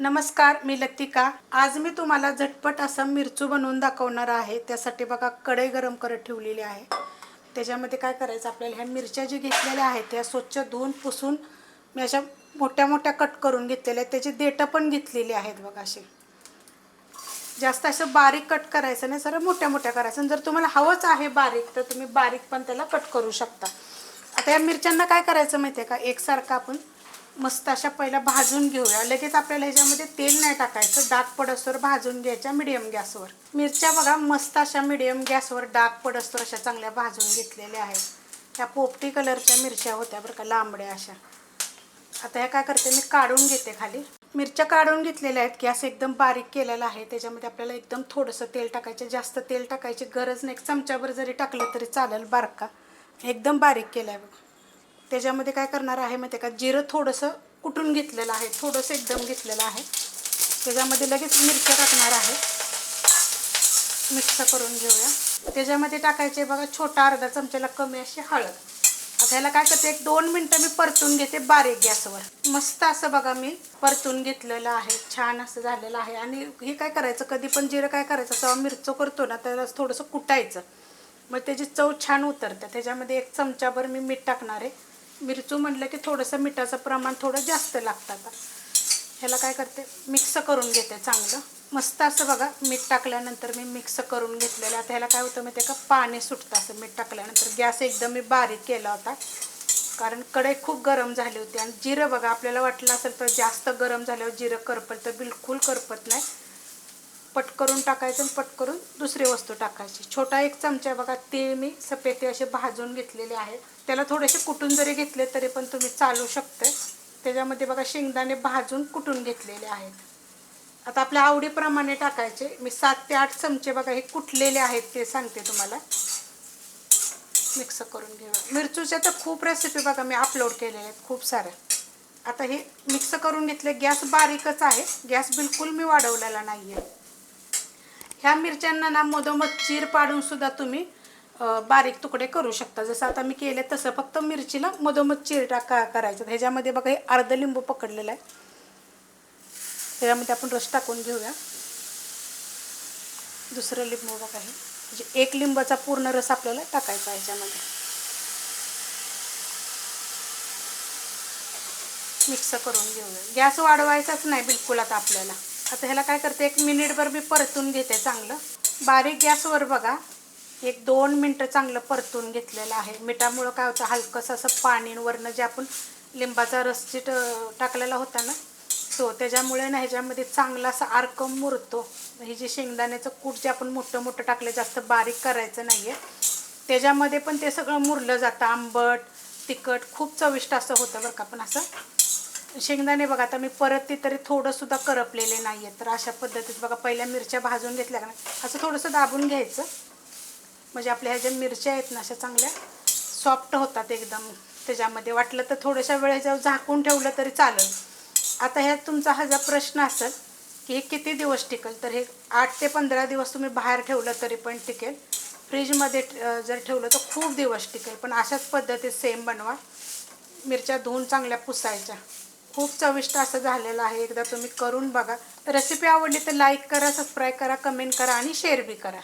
नमस्कार मी लतिका. आज मी तुम्हाला झटपट असा मिरचू बनवून दाखवणार आहे. त्यासाठी बघा कढई गरम करत ठेवलेली आहे. त्याच्यामध्ये काय करायचं आपल्याला ह्या मिरच्या जी घेतलेल्या आहेत त्या स्वच्छ धुवून पुसून मी अशा मोठ्या मोठ्या कट करून घेतलेल्या आहेत. त्याची देठं पण घेतलेली आहेत बघा अशी. जास्त असं बारीक कट करायचं नाही सर मोठ्या मोठ्या करायचं. जर तुम्हाला हवंच आहे बारीक तर तुम्ही बारीक पण त्याला कट करू शकता. आता या मिरच्यांना काय करायचं माहिती आहे का? एकसारखं आपण मस्त अशा पहिला भाजून घेऊया. लगेच आपल्याला ह्याच्यामध्ये तेल नाही टाकायचं. डाग पडसवर भाजून घ्यायच्या मिडियम गॅसवर. मिरच्या बघा मस्त अशा मिडियम गॅसवर डाग पडसवर अशा चांगल्या भाजून घेतलेल्या आहेत. त्या पोपटी कलरच्या मिरच्या होत्या बरं का लांबड्या अशा. आता ह्या काय करते मी काढून घेते खाली. मिरच्या काढून घेतलेल्या आहेत गॅस एकदम बारीक केलेला आहे. त्याच्यामध्ये आपल्याला एकदम थोडंसं तेल टाकायचं. जास्त तेल टाकायची गरज नाही. एक चमच्यावर जरी टाकलं तरी चालेल बारका. एकदम बारीक केलं आहे बघा. त्याच्यामध्ये काय करणार आहे माहिती आहे का? जिरं थोडंसं कुटून घेतलेलं आहे. थोडंसं एकदम घेतलेलं आहे. त्याच्यामध्ये लगेच मिरच्या टाकणार आहे. मिक्स करून घेऊया. त्याच्यामध्ये टाकायचे बघा छोटा अर्धा चमच्याला कमी अशी हळद. आता ह्याला काय करते? एक दोन मिनटं मी परतून घेते बारीक गॅसवर. मस्त असं बघा मी परतून घेतलेलं आहे. छान असं झालेलं आहे. आणि हे काय करायचं? कधी पण जिरं काय करायचं? जेव्हा मिरचं करतो ना त्याला थोडंसं कुटायचं. मग त्याची चव छान उतरते. त्याच्यामध्ये एक चमचाभर मी मीठ टाकणार आहे. मिरचू म्हटलं की थोडंसं मिठाचं प्रमाण थोडं जास्त लागतं आता. ह्याला काय करते? मिक्स करून घेते चांगलं. मस्त असं बघा मीठ टाकल्यानंतर मी मिक्स करून घेतलेलं आता ह्याला काय होतं माहिती आहे का? पाणी सुटतं असं मीठ टाकल्यानंतर. गॅस एकदम मी बारीक केला होता. कारण कढई खूप गरम झाली होती. आणि जिरं बघा आपल्याला वाटलं असेल तर जास्त गरम झाल्यावर जिरं करपत तर बिलकुल करपत नाही. पटकरून टाकायचं आणि पटकरून दुसरी वस्तू टाकायची. छोटा एक चमचा बघा तीळ मी सफेद असे भाजून घेतलेले आहेत. त्याला थोडेसे कुटून जरी घेतले तरी पण तुम्ही चालू शकते त्याच्यामध्ये बघा शेंगदाणे भाजून कुटून घेतलेले आहेत. आता आपल्या आवडीप्रमाणे टाकायचे. मी सात ते आठ चमचे बघा हे कुटलेले आहेत ते सांगते तुम्हाला. मिक्स करून घेऊया. मिरचूच्या तर खूप रेसिपी बघा मी अपलोड केलेल्या आहेत खूप साऱ्या. आता हे मिक्स करून घेतले. गॅस बारीकच आहे. गॅस बिलकुल मी वाढवलेला नाही आहे ह्या मिरच्यांना ना मधोमध चीर पाडून सुद्धा तुम्ही बारीक तुकडे करू शकता. जसं आता मी केले तसं फक्त मिरचीला मधोमध चिरटा टाका करायचं ह्याच्यामध्ये बघा हे अर्ध लिंबू पकडलेलं आहे. त्याच्यामध्ये आपण रस टाकून घेऊया. दुसरं लिंबू बघा हे. म्हणजे एक लिंबाचा पूर्ण रस आपल्याला टाकायचा ह्याच्यामध्ये. मिक्स करून घेऊया. गॅस वाढवायचाच नाही बिलकुल आता आपल्याला. आता ह्याला काय करते एक मिनिटभर मी परतून घेते चांगलं. बारीक गॅसवर बघा. एक दोन मिनटं चांगलं परतून घेतलेलं आहे. मिठामुळं काय होतं हलकंसं असं पाणीवरनं जे आपण लिंबाचा रस जे ट- टाकलेला होता ना तो त्याच्यामुळे ना ह्याच्यामध्ये चांगला असा अर्क मुरतो. हे जे शेंगदाण्याचं कूट जे आपण मोठं मोठं टाकलं जास्त बारीक करायचं नाही आहे त्याच्यामध्ये पण ते सगळं मुरलं जातं. आंबट तिखट खूप चविष्ट असं होतं बरं का. पण असं शेंगदाणे बघा आता मी परत ते तरी थोडंसुद्धा करपलेले नाही आहेत तर अशा पद्धतीत बघा पहिल्या मिरच्या भाजून घेतल्या का असं थोडंसं दाबून घ्यायचं. म्हणजे आपल्या ह्या ज्या मिरच्या आहेत ना अशा चांगल्या सॉफ्ट होतात एकदम. त्याच्यामध्ये वाटलं तर थोड्याशा वेळेच्या झाकून ठेवलं तरी चालेल. आता ह्यात तुमचा हा जर प्रश्न असेल की हे किती दिवस टिकेल तर हे आठ ते पंधरा दिवस तुम्ही बाहेर ठेवलं तरी पण टिकेल. फ्रीजमध्ये जर ठेवलं तर खूप दिवस टिकेल. पण अशाच पद्धतीत सेम बनवा. मिरच्या धुवून चांगल्या पुसायच्या. खूप चविष्ट असं झालेलं आहे. एकदा तुम्ही करून बघा. रेसिपी आवडली तर लाईक करा सबस्क्राईब करा कमेंट करा आणि शेअर बी करा.